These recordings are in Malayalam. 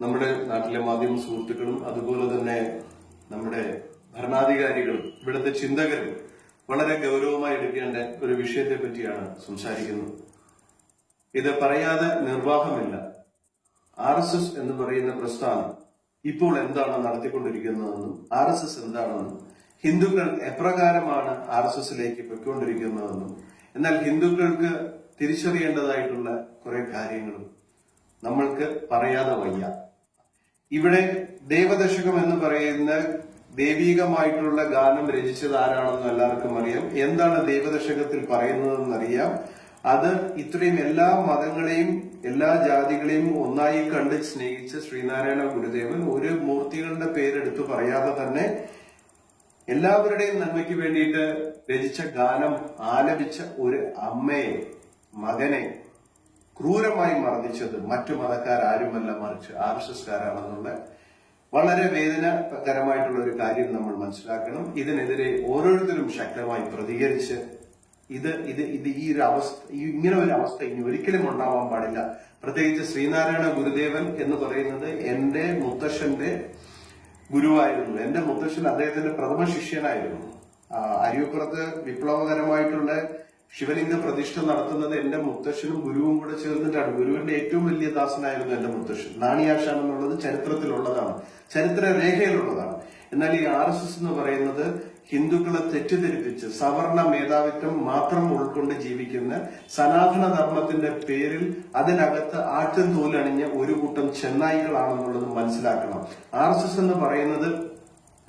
നമ്മുടെ നാട്ടിലെ മാധ്യമ സുഹൃത്തുക്കളും അതുപോലെ തന്നെ നമ്മുടെ ഭരണാധികാരികളും ഇവിടുത്തെ ചിന്തകരും വളരെ ഗൗരവമായി എടുക്കേണ്ട ഒരു വിഷയത്തെ പറ്റിയാണ് സംസാരിക്കുന്നത്. ഇത് പറയാതെ നിർവാഹമില്ല. ആർ എസ് എസ് എന്ന് പറയുന്ന പ്രസ്ഥാനം ഇപ്പോൾ എന്താണ് നടത്തിക്കൊണ്ടിരിക്കുന്നതെന്നും ആർ എസ് എസ് എന്താണെന്നും ഹിന്ദുക്കൾ എപ്രകാരമാണ് ആർ എസ് എസിലേക്ക് പൊയ്ക്കൊണ്ടിരിക്കുന്നതെന്നും എന്നാൽ ഹിന്ദുക്കൾക്ക് തിരിച്ചറിയേണ്ടതായിട്ടുള്ള കുറെ കാര്യങ്ങളും നമ്മൾക്ക് പറയാതെ വയ്യ. ഇവിടെ ദേവദശകം എന്ന് പറയുന്ന ദൈവീകമായിട്ടുള്ള ഗാനം രചിച്ചത് ആരാണെന്ന് എല്ലാവർക്കും അറിയാം. എന്താണ് ദേവദശകത്തിൽ പറയുന്നതെന്ന് അറിയാം. അത് ഇത്രയും എല്ലാ മതങ്ങളെയും എല്ലാ ജാതികളെയും ഒന്നായി കണ്ട് സ്നേഹിച്ച ശ്രീനാരായണ ഗുരുദേവൻ ഒരു മൂർത്തികളുടെ പേരെടുത്ത് പറയാതെ തന്നെ എല്ലാവരുടെയും നന്മയ്ക്ക് വേണ്ടിയിട്ട് രചിച്ച ഗാനം ആലപിച്ച ഒരു അമ്മയെ മകനെ ക്രൂരമായി മർദ്ദിച്ചത് മറ്റു മതക്കാരാരുമല്ല മറിച്ച് ആർ എസ് എസ്കാരാണെന്നുള്ള വളരെ വേദനാകരമായിട്ടുള്ള ഒരു കാര്യം നമ്മൾ മനസ്സിലാക്കണം. ഇതിനെതിരെ ഓരോരുത്തരും ശക്തമായി പ്രതികരിച്ച് ഇത് ഇത് ഇത് ഈ ഒരു അവസ്ഥ ഇങ്ങനെ ഒരു അവസ്ഥ ഇനി ഒരിക്കലും ഉണ്ടാവാൻ പാടില്ല. പ്രത്യേകിച്ച് ശ്രീനാരായണ ഗുരുദേവൻ എന്ന് പറയുന്നത് എന്റെ മുത്തശ്ശന്റെ ഗുരുവായിരുന്നു. എന്റെ മുത്തശ്ശൻ അദ്ദേഹത്തിന്റെ പ്രഥമ ശിഷ്യനായിരുന്നു. അരിയപ്പുറത്ത് വിപ്ലവകരമായിട്ടുള്ള ശിവലിംഗ പ്രതിഷ്ഠ നടത്തുന്നത് എന്റെ മുത്തശ്ശനും ഗുരുവും കൂടെ ചേർന്നിട്ടാണ്. ഗുരുവിന്റെ ഏറ്റവും വലിയ ദാസനായിരുന്നു എന്റെ മുത്തശ്ശൻ. നാണിയാശാൻ എന്നുള്ളത് ചരിത്രത്തിലുള്ളതാണ്. ചരിത്ര രേഖയിലുള്ളതാണ് എന്നാൽ ഈ ആർ എസ് എസ് എന്ന് പറയുന്നത് ഹിന്ദുക്കളെ തെറ്റിദ്ധരിപ്പിച്ച് സവർണ മേധാവിത്വം മാത്രം ഉൾക്കൊണ്ട് ജീവിക്കുന്ന സനാതന ധർമ്മത്തിന്റെ പേരിൽ അതിനകത്ത് ആറ്റും തോലണിഞ്ഞ ഒരു കൂട്ടം ചെന്നായികളാണെന്നുള്ളത് മനസ്സിലാക്കണം. ആർ എസ് എസ് എന്ന് പറയുന്നത്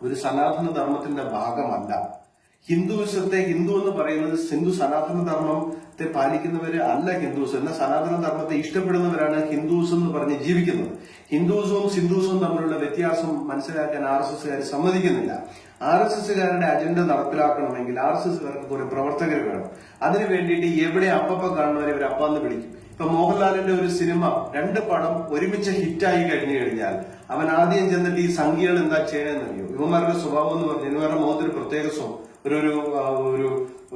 ഒരു സനാതന ധർമ്മത്തിന്റെ ഭാഗമല്ല. ഹിന്ദുവിസത്തെ ഹിന്ദു എന്ന് പറയുന്നത് ഹിന്ദു സനാതന ധർമ്മത്തെ പാലിക്കുന്നവര് അല്ല ഹിന്ദുസ്. എന്നാൽ സനാതന ധർമ്മത്തെ ഇഷ്ടപ്പെടുന്നവരാണ് ഹിന്ദുസ് എന്ന് പറഞ്ഞ് ജീവിക്കുന്നത്. ഹിന്ദുസും സിന്ധുസവും തമ്മിലുള്ള വ്യത്യാസം മനസ്സിലാക്കാൻ ആർ എസ് എസ്സുകാർ സമ്മതിക്കുന്നില്ല. ആർ എസ് എസ്സുകാരുടെ അജണ്ട നടപ്പിലാക്കണമെങ്കിൽ ആർ എസ് എസ്സുകാർക്ക് കുറെ പ്രവർത്തകർ വേണം. അതിനു വേണ്ടിയിട്ട് എവിടെ അപ്പപ്പ കാണുന്നവരെ ഇവർ അപ്പാന്ന് വിളിക്കും. ഇപ്പൊ മോഹൻലാലിന്റെ ഒരു സിനിമ രണ്ട് പടം ഒരുമിച്ച് ഹിറ്റായി കഴിഞ്ഞു കഴിഞ്ഞാൽ അവൻ ആദ്യം ചെന്നിട്ട് ഈ സംഖ്യകൾ എന്താ ചെയ്യണമെന്നറിയോ ഇവന്മാരുടെ സ്വഭാവം എന്ന് പറഞ്ഞു യുവമാരുടെ മുഖത്തൊരു പ്രത്യേക സ്വഭാവം. ഒരു ഒരു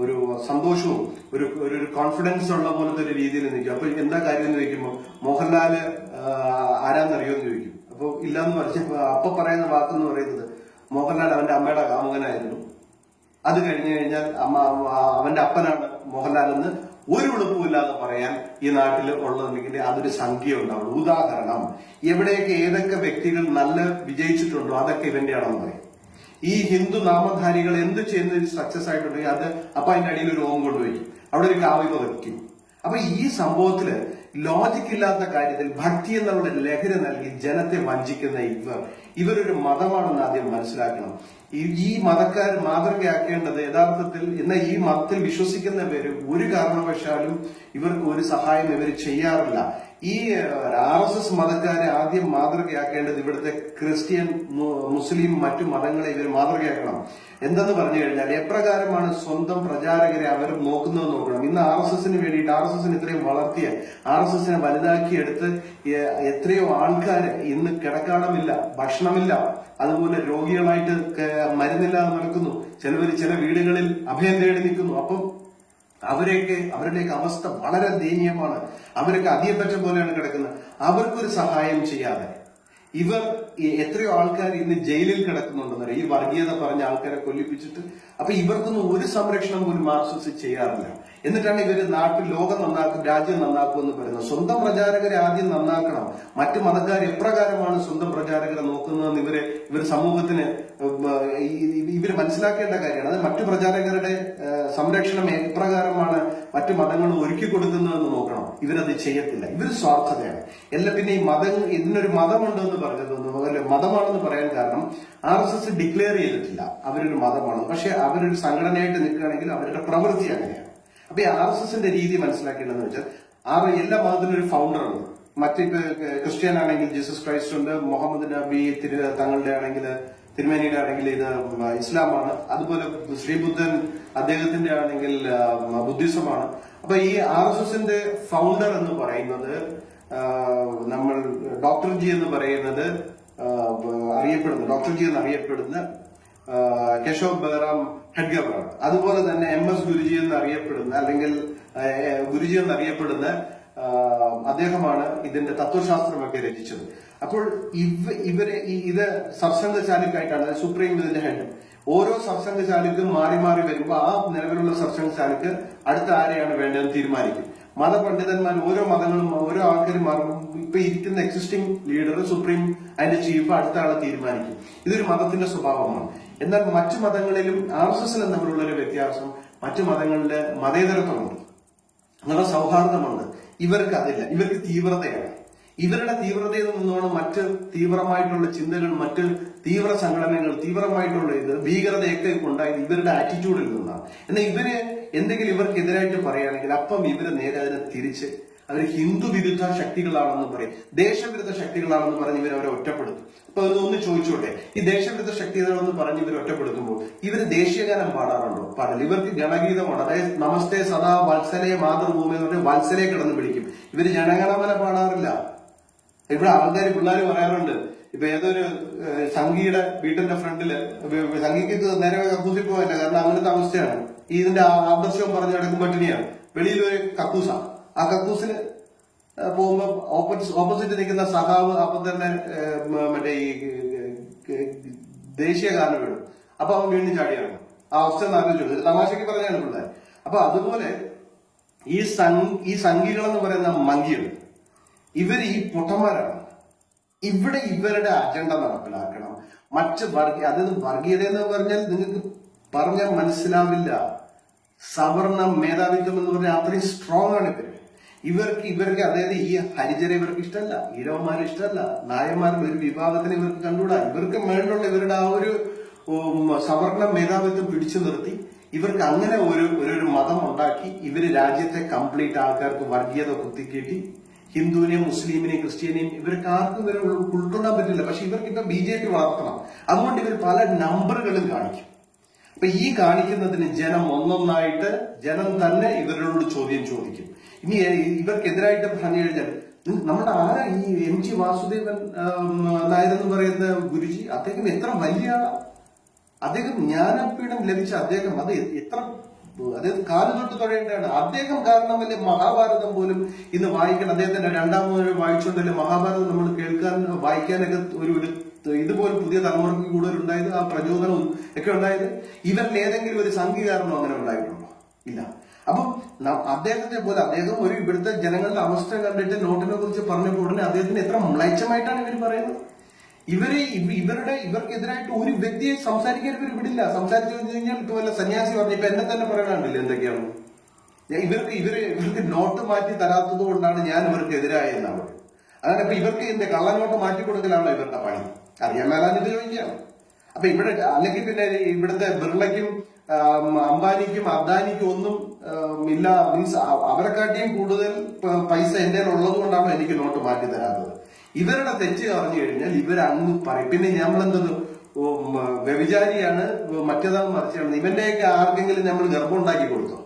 ഒരു സന്തോഷവും ഒരു ഒരു കോൺഫിഡൻസ് ഉള്ള പോലത്തെ ഒരു രീതിയിൽ നിൽക്കും. അപ്പൊ എന്താ കാര്യം എന്ന് ചോദിക്കുമ്പോൾ മോഹൻലാൽ ആരാന്നറിയോ എന്ന് ചോദിക്കും. അപ്പൊ ഇല്ലാന്ന് പറഞ്ഞ അപ്പൊ പറയുന്ന വാക്കെന്ന് പറയുന്നത് മോഹൻലാൽ അവന്റെ അമ്മയുടെ കാമുകനായിരുന്നു. അത് കഴിഞ്ഞു കഴിഞ്ഞാൽ അമ്മ അവന്റെ അപ്പനാണ് മോഹൻലാൽ എന്ന് ഒരു എളുപ്പമില്ലാതെ പറയാൻ ഈ നാട്ടിൽ ഉള്ളതെങ്കിൽ അതൊരു സംഖ്യ ഉണ്ടാവുള്ളൂ ഉദാഹരണം എവിടെയൊക്കെ ഏതൊക്കെ വ്യക്തികൾ നല്ല വിജയിച്ചിട്ടുണ്ടോ അതൊക്കെ ഇവന്റെ ആണെന്ന് പറയും. ഈ ഹിന്ദു നാമധാരികൾ എന്ത് ചെയ്യുന്നതിൽ സക്സസ് ആയിട്ടുണ്ടെങ്കിൽ അത് അപ്പൊ അതിന്റെ അടിയിൽ ഒരു ഓം കൊണ്ടുവയ്ക്കും അവിടെ ഒരു കാവ്യം വെക്കും അപ്പൊ ഈ സംഭവത്തിൽ ലോജിക് ഇല്ലാത്ത കാര്യത്തിൽ ഭക്തി എന്നുള്ള ലഹരി നൽകി ജനത്തെ വഞ്ചിക്കുന്ന ഇവർ. ഇവരൊരു മതമാണെന്ന് ആദ്യം മനസ്സിലാക്കണം. ഈ മതക്കാർ മാതൃകയാക്കേണ്ടത് യഥാർത്ഥത്തിൽ എന്നാൽ ഈ മതത്തിൽ വിശ്വസിക്കുന്നവര് ഒരു കാരണവശാലും ഇവർക്ക് ഒരു സഹായം ഇവർ ചെയ്യാറില്ല. ഈ ആർ എസ് എസ് മതക്കാരെ ആദ്യം മാതൃകയാക്കേണ്ടത് ഇവിടുത്തെ ക്രിസ്ത്യൻ മുസ്ലിം മറ്റു മതങ്ങളെ ഇവർ മാതൃകയാക്കണം. എന്തെന്ന് പറഞ്ഞു കഴിഞ്ഞാൽ എപ്രകാരമാണ് സ്വന്തം പ്രചാരകരെ അവർ നോക്കുന്നത് നോക്കണം. ഇന്ന് ആർ എസ് എസിന് വേണ്ടിയിട്ട് ആർ എസ് എസിന് ഇത്രയും വളർത്തിയ ആർ എസ് എസിനെ വലുതാക്കിയെടുത്ത് എത്രയോ ആൾക്കാർ ഇന്ന് കിടക്കാണമില്ല ഭക്ഷണമില്ല അതുപോലെ രോഗികളായിട്ട് മരുന്നില്ലാതെ നടക്കുന്നു. ചിലവർ ചില വീടുകളിൽ അഭയം തേടി നിൽക്കുന്നു. അപ്പം അവരെയൊക്കെ അവരുടെയൊക്കെ അവസ്ഥ വളരെ ദയനീയമാണ്. അവരൊക്കെ അധികപക്ഷം പോലെയാണ് കിടക്കുന്നത്. അവർക്കൊരു സഹായം ചെയ്യാതെ. ഇവർ എത്രയോ ആൾക്കാർ ഇന്ന് ജയിലിൽ കിടക്കുന്നുണ്ടെന്നറിയാം ഈ വർഗീയത പറഞ്ഞ ആൾക്കാരെ കൊല്ലിപ്പിച്ചിട്ട്. അപ്പൊ ഇവർക്കൊന്നും ഒരു സംരക്ഷണം പോലും മാർസിസ്റ്റ് ചെയ്യാറില്ല. എന്നിട്ടാണ് ഇവർ നാട്ടിൽ ലോകം നന്നാക്കും രാജ്യം നന്നാക്കും എന്ന് പറയുന്നത്. സ്വന്തം പ്രചാരകരെ ആദ്യം നന്നാക്കണം. മറ്റ് മതക്കാർ എപ്രകാരമാണ് സ്വന്തം പ്രചാരകരെ നോക്കുന്നതെന്ന് ഇവരെ ഇവർ സമൂഹത്തിന് ഇവർ മനസ്സിലാക്കേണ്ട കാര്യമാണ്. അത് മറ്റു പ്രചാരകരുടെ സംരക്ഷണം എപ്രകാരമാണ് മറ്റു മതങ്ങൾ ഒരുക്കി കൊടുക്കുന്നതെന്ന് നോക്കണം. ഇവരത് ചെയ്യത്തില്ല. ഇവർ സ്വാർത്ഥതയാണ്. എല്ലാം പിന്നെ ഈ മതം ഇതിനൊരു മതമുണ്ടെന്ന് പറഞ്ഞത് മതമാണെന്ന് പറയാൻ കാരണം ആർ എസ് എസ് ഡിക്ലെയർ ചെയ്തിട്ടില്ല. അവരൊരു മതമാണ്. പക്ഷെ അവരൊരു സംഘടനയായിട്ട് നിൽക്കുകയാണെങ്കിൽ അവരുടെ പ്രവൃത്തി അങ്ങനെയാണ്. അപ്പൊ ഈ ആർ എസ് എസിന്റെ രീതി മനസ്സിലാക്കേണ്ടതെന്ന് വെച്ചാൽ ആ എല്ലാ മതത്തിനും ഒരു ഫൗണ്ടർ ഉണ്ട് മറ്റിപ്പോ ക്രിസ്ത്യൻ ആണെങ്കിൽ ജീസസ് ക്രൈസ്റ്റ് ഉണ്ട് മുഹമ്മദ് നബി തിരു തങ്ങളുടെ ആണെങ്കിൽ തിരുമേനിയുടെ ആണെങ്കിൽ ഇത് ഇസ്ലാമാണ് അതുപോലെ ശ്രീബുദ്ധൻ അദ്ദേഹത്തിന്റെ ആണെങ്കിൽ ബുദ്ധിസമാണ് അപ്പൊ ഈ ആർ എസ് എസിന്റെ ഫൗണ്ടർ എന്ന് പറയുന്നത് നമ്മൾ ഡോക്ടർ ജി എന്ന് പറയുന്നത് അറിയപ്പെടുന്നു ഡോക്ടർ ജി എന്ന് അറിയപ്പെടുന്ന കേശവ് ബഹറാം ഹെഡ്ഗവറാണ് അതുപോലെ തന്നെ എം എസ് ഗുരുജി എന്ന് അറിയപ്പെടുന്ന അല്ലെങ്കിൽ ഗുരുജി എന്ന് അറിയപ്പെടുന്ന അദ്ദേഹമാണ് ഇതിന്റെ തത്വശാസ്ത്രമൊക്കെ രചിച്ചത്. അപ്പോൾ ഇവ ഇവരെ ഇത് സത്സംഗ ചാലുക്കായിട്ടാണ് സുപ്രീം ഇതിന്റെ ഹെഡ് ഓരോ ചാലുക്കും മാറി മാറി വരുമ്പോൾ ആ നിലവിലുള്ള ചാലുക്ക് അടുത്ത ആരെയാണ് വേണ്ടതെന്ന് തീരുമാനിക്കും. മതപണ്ഡിതന്മാർ ഓരോ മതങ്ങളും ഓരോ ആൾക്കാരും മാറും ഇപ്പൊ ഇരിക്കുന്ന എക്സിസ്റ്റിംഗ് ലീഡർ സുപ്രീം അതിന്റെ ചീഫ് അടുത്ത ആളെ തീരുമാനിക്കും. ഇതൊരു മതത്തിന്റെ സ്വഭാവമാണ്. എന്നാൽ മറ്റു മതങ്ങളിലും ആർ എസ് എസിലും തമ്മിലുള്ള ഒരു വ്യത്യാസം മറ്റു മതങ്ങളുടെ മതേതരത്വമുണ്ട്. നല്ല സൗഹാർദ്ദമുണ്ട്. ഇവർക്ക് അതില്ല. ഇവർക്ക് തീവ്രതയാണ്. ഇവരുടെ തീവ്രതയിൽ നിന്നാണ് മറ്റ് തീവ്രമായിട്ടുള്ള ചിന്തകൾ മറ്റ് തീവ്ര സംഘടനകൾ തീവ്രമായിട്ടുള്ള ഇത് ഭീകരതയൊക്കെ ഉണ്ടായത് ഇവരുടെ ആറ്റിറ്റ്യൂഡിൽ നിന്നാണ്. എന്നാൽ ഇവർ എന്തെങ്കിലും ഇവർക്ക് ഇവർക്കെതിരായിട്ട് പറയുകയാണെങ്കിൽ അപ്പം ഇവർ നേരെ അതിനെ തിരിച്ച് അവർ ഹിന്ദു വിരുദ്ധ ശക്തികളാണെന്ന് പറയും. ദേശവിരുദ്ധ ശക്തികളാണെന്ന് പറഞ്ഞ് ഇവർ അവരെ ഒറ്റപ്പെടുത്തും. അപ്പൊ അതൊന്ന് ചോദിച്ചോട്ടെ ഈ ദേശവിരുദ്ധ ശക്തികളെന്ന് പറഞ്ഞ് ഇവർ ഒറ്റപ്പെടുത്തുമ്പോൾ ഇവർ ദേശീയഗാനം പാടാറുണ്ടോ? പാടില്ല. ഇവർക്ക് ഗണഗീതമാണ്. അതായത് നമസ്തേ സദാ വത്സലേ മാതൃഭൂമി എന്ന് പറഞ്ഞ് വത്സലയെ കിടന്ന് പിടിക്കും. ഇവർ ജനഗണമന പാടാറില്ല. ഇവിടെ ആൾക്കാർ പിള്ളേർ പറയാറുണ്ട്. ഇപ്പൊ ഏതൊരു സംഘിയുടെ വീട്ടിന്റെ ഫ്രണ്ടിൽ സംഘിക്ക് നേരെ കക്കൂസിൽ പോകാനില്ല. കാരണം അങ്ങനത്തെ അവസ്ഥയാണ്. ഇതിന്റെ ആദർശം പറഞ്ഞു നടക്കും പട്ടിണിയാണ് വെളിയിൽ ഒരു കക്കൂസ. ആ കക്കൂസിന് പോകുമ്പോ ഓപ്പോസിറ്റ് ഓപ്പോസിറ്റ് നിൽക്കുന്ന സഹാവ് അപ്പം തന്നെ മറ്റേ ഈ ദേശീയ ഗാനം വീണു അപ്പൊ അവൻ വീണ്ടും ചാടിയാണ് ആ അവസ്ഥ ആലോചിച്ചു ഒരു തമാശക്ക് പറഞ്ഞാണ് പിള്ളേർ അപ്പൊ അതുപോലെ ഈ ഈ സംഘികൾ എന്ന് പറയുന്ന മങ്കികൾ ഇവർ ഈ പൊട്ടന്മാരാണ്. ഇവിടെ ഇവരുടെ അജണ്ട നടപ്പിലാക്കണം. മറ്റ് വർഗീയ അതായത് വർഗീയത എന്ന് പറഞ്ഞാൽ നിങ്ങൾക്ക് പറഞ്ഞാൽ മനസ്സിലാവില്ല. സവർണ മേധാവിത്വം എന്ന് പറഞ്ഞാൽ അത്രയും സ്ട്രോങ് ആണ് ഇവർ. ഇവർക്ക് ഇവർക്ക് അതായത് ഈ ഹരിജരെ ഇവർക്ക് ഇഷ്ടമല്ല ഈരവന്മാരെ ഇഷ്ടമല്ല നായന്മാരുടെ ഒരു വിഭാഗത്തിന് ഇവർക്ക് കണ്ടുകൂടാ. ഇവർക്ക് മേളിലുള്ള ഇവരുടെ ആ ഒരു സവർണ മേധാവിത്വം പിടിച്ചു നിർത്തി ഇവർക്ക് അങ്ങനെ ഒരു ഒരു മതം ഉണ്ടാക്കി ഇവർ രാജ്യത്തെ കംപ്ലീറ്റ് ആൾക്കാർക്ക് വർഗീയത കുത്തിക്കേറ്റി ഹിന്ദുവിനെയും മുസ്ലിമിനെയും ക്രിസ്ത്യനെയും ഇവർക്ക് ആർക്കും ഇവരെ ഉൾക്കൊള്ളാൻ പറ്റില്ല. പക്ഷെ ഇവർക്ക് ഇപ്പൊ ബി ജെ പി വളർത്തണം. അതുകൊണ്ട് ഇവർ പല നമ്പറുകളും കാണിക്കും. അപ്പൊ ഈ കാണിക്കുന്നതിന് ജനം ഒന്നൊന്നായിട്ട് ജനം തന്നെ ഇവരോട് ചോദ്യം ചോദിക്കും. ഇനി ഇവർക്കെതിരായിട്ട് പറഞ്ഞു കഴിഞ്ഞാൽ നമ്മുടെ ആരാ ഈ എം ജി വാസുദേവൻ ആം, നായരെന്ന് പറയുന്ന ഗുരുജി? അദ്ദേഹം എത്ര വലിയ അദ്ദേഹം ജ്ഞാനപീഠം ലഭിച്ച അദ്ദേഹം. അത് എത്ര അതായത് കാൽ തൊട്ട് തൊഴേണ്ടതാണ് അദ്ദേഹം വലിയ മഹാഭാരതം പോലും ഇന്ന് വായിക്കണം. അദ്ദേഹത്തിന്റെ രണ്ടാമത് വായിച്ചുകൊണ്ടല്ലേ മഹാഭാരതം നമ്മൾ കേൾക്കാൻ വായിക്കാനൊക്കെ ഒരു ഒരു ഇതുപോലെ പുതിയ തലമുറയ്ക്ക് കൂടുതൽ ഉണ്ടായത് ആ പ്രചോദനവും ഒക്കെ ഉണ്ടായത് ഇവരിൽ ഏതെങ്കിലും ഒരു സംഘീകാരണം അങ്ങനെ ഉണ്ടായിട്ടുണ്ടോ? ഇല്ല. അപ്പം അദ്ദേഹത്തെ പോലെ അദ്ദേഹം ഒരു ഇവിടുത്തെ ജനങ്ങളുടെ അവസ്ഥ കണ്ടിട്ട് നോട്ടിനെ കുറിച്ച് പറഞ്ഞപ്പോൾ ഉടനെ അദ്ദേഹത്തിന് എത്ര മ്ലേച്ഛമായിട്ടാണ് ഇവർ പറയുന്നത്. ഇവരെ ഇവ- ഇവരുടെ ഇവർക്കെതിരായിട്ട് ഒരു വ്യക്തിയെ സംസാരിക്കാൻ ഇവർ വിടില്ല. സംസാരിച്ചു കഴിഞ്ഞാൽ ഇപ്പൊ വല്ല സന്യാസി പറഞ്ഞു ഇപ്പൊ എന്നെ തന്നെ പറയാനുണ്ടല്ലോ എന്തൊക്കെയാണ്? ഇവർക്ക് ഇവർ ഇവർക്ക് നോട്ട് മാറ്റി തരാത്തത് കൊണ്ടാണ് ഞാൻ ഇവർക്ക് എതിരായെന്നാണ് അങ്ങനെ ഇപ്പൊ ഇവർക്ക് എന്റെ കള്ളനോട്ട് മാറ്റി കൊടുക്കലാണോ ഇവരുടെ പണി? അറിയാൻ മേലാഞ്ഞിട്ട് ചോദിക്കുകയാണ്. അപ്പൊ ഇവിടെ അല്ലെങ്കിൽ പിന്നെ ഇവിടുത്തെ ബിർളയ്ക്കും അംബാനിക്കും അദാനിക്കും ഒന്നും ഇല്ല. മീൻസ് അവരെക്കാട്ടിയും കൂടുതൽ പൈസ എന്റെ ഉള്ളത് കൊണ്ടാണ് എനിക്ക് നോട്ട് മാറ്റി തരാത്തത്. ഇവരുടെ തെറ്റ് പറഞ്ഞു കഴിഞ്ഞാൽ ഇവരങ്ങ് പറയും. പിന്നെ നമ്മളെന്തത് വ്യവിചാരിയാണ് മറ്റേതാണ് മറിച്ചാണ് ഇവന്റെയൊക്കെ ആർക്കെങ്കിലും നമ്മൾ ഗർഭം ഉണ്ടാക്കി കൊടുത്തോ?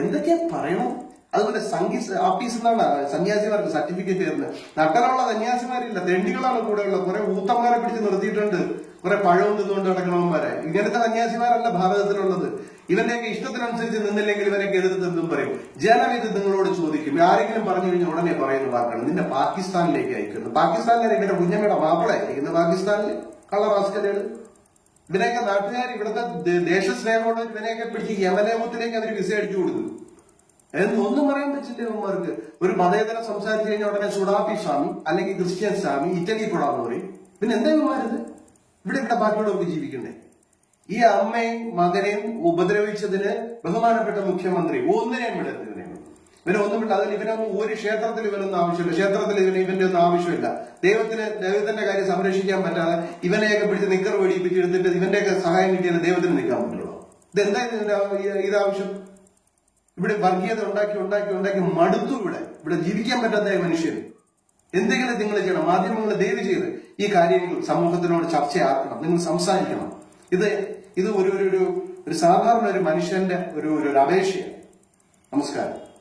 എന്തൊക്കെയാ പറയണം അതുപോലെ സംഗീത ആഫീസിൽ നിന്നാണ് സന്യാസിമാർക്ക് സർട്ടിഫിക്കറ്റ് തരുന്നത്. നട്ടനുള്ള സന്യാസിമാരില്ല തെണ്ടികളാണ് കൂടെയുള്ള. കുറെ ഊത്തന്മാരെ പിടിച്ച് നിർത്തിയിട്ടുണ്ട്. കുറെ പഴവും തിന്നുകൊണ്ട് നടക്കണവന്മാരെ. ഇങ്ങനത്തെ സന്യാസിമാരല്ല ഭാരതത്തിലുള്ളത്. ഇവന്റെയൊക്കെ ഇഷ്ടത്തിനനുസരിച്ച് നിന്നില്ലെങ്കിൽ ഇവനൊക്കെ എതിർത്ത് എന്തും പറയും. ജനം ഇത് നിങ്ങളോട് ചോദിക്കും. ആരെങ്കിലും പറഞ്ഞു കഴിഞ്ഞാൽ ഉടനെ പറയുന്ന വാക്കാണ്. നിന്നെ പാകിസ്ഥാനിലേക്ക് അയക്കുന്നത് പാകിസ്ഥാനിലെ ഇവരുടെ കുഞ്ഞമ്മയുടെ ഇന്ന് പാകിസ്ഥാനിൽ കള്ളറാസ്കലുകൾ ഇവനെയൊക്കെ നാട്ടുകാർ ഇവിടുത്തെ ദേശസ്നേഹമുള്ളവർ ദേശസ്നേഹമുള്ള ഇവനെയൊക്കെ പിടിച്ച് യമനേമത്തിലേക്ക് അവർ വിസ അടിച്ചു കൊടുക്കും എന്ന് ഒന്നും പറയാൻ പറ്റില്ല ഒരു മതേതരം സംസാരിച്ചു കഴിഞ്ഞാൽ ഉടനെ സുഡാപ്പി സ്വാമി അല്ലെങ്കിൽ ക്രിസ്ത്യൻ സ്വാമി ഇറ്റലി കൂടാന്ന് പറയും. പിന്നെ എന്താ ഇവിടെ ഇവിടെ ബാക്കിയുള്ളവർക്ക് ജീവിക്കണ്ടേ? ഈ അമ്മയും മകനെയും ഉപദ്രവിച്ചതിന് ബഹുമാനപ്പെട്ട മുഖ്യമന്ത്രി ഒന്നിനെയും വിടരുത് ഇവനെ ഒന്നും വിട്ട് അതിൽ ഇവനൊന്നും ഒരു ക്ഷേത്രത്തിൽ ഇവനൊന്നും ആവശ്യമില്ല. ക്ഷേത്രത്തിൽ ഇവന് ഇവന്റെ ഒന്നും ആവശ്യമില്ല. ദൈവത്തിന് ദൈവത്തിന്റെ കാര്യം സംരക്ഷിക്കാൻ പറ്റാതെ ഇവനെയൊക്കെ പിടിച്ച് നിക്കർ വെടിപ്പിച്ചെടുത്തിട്ട് ഇവന്റെയൊക്കെ സഹായം കിട്ടിയാൽ ദൈവത്തിന് നിൽക്കാൻ പറ്റുള്ളൂ. ഇതെന്താ ഇതാവശ്യം? ഇവിടെ വർഗീയത ഉണ്ടാക്കി ഉണ്ടാക്കി ഉണ്ടാക്കി മടുത്തു ഇവിടെ. ഇവിടെ ജീവിക്കാൻ പറ്റാത്ത മനുഷ്യൻ എന്തെങ്കിലും നിങ്ങൾ ചെയ്യണം. മാധ്യമങ്ങൾ ദയവ് ചെയ്ത് ഈ കാര്യങ്ങൾ സമൂഹത്തിനോട് ചർച്ചയാക്കണം. നിങ്ങൾ സംസാരിക്കണം. ഇത് ഇത് ഒരു ഒരു ഒരു സാധാരണ ഒരു മനുഷ്യന്റെ ഒരു ഒരു അപേക്ഷയാണ്. നമസ്കാരം.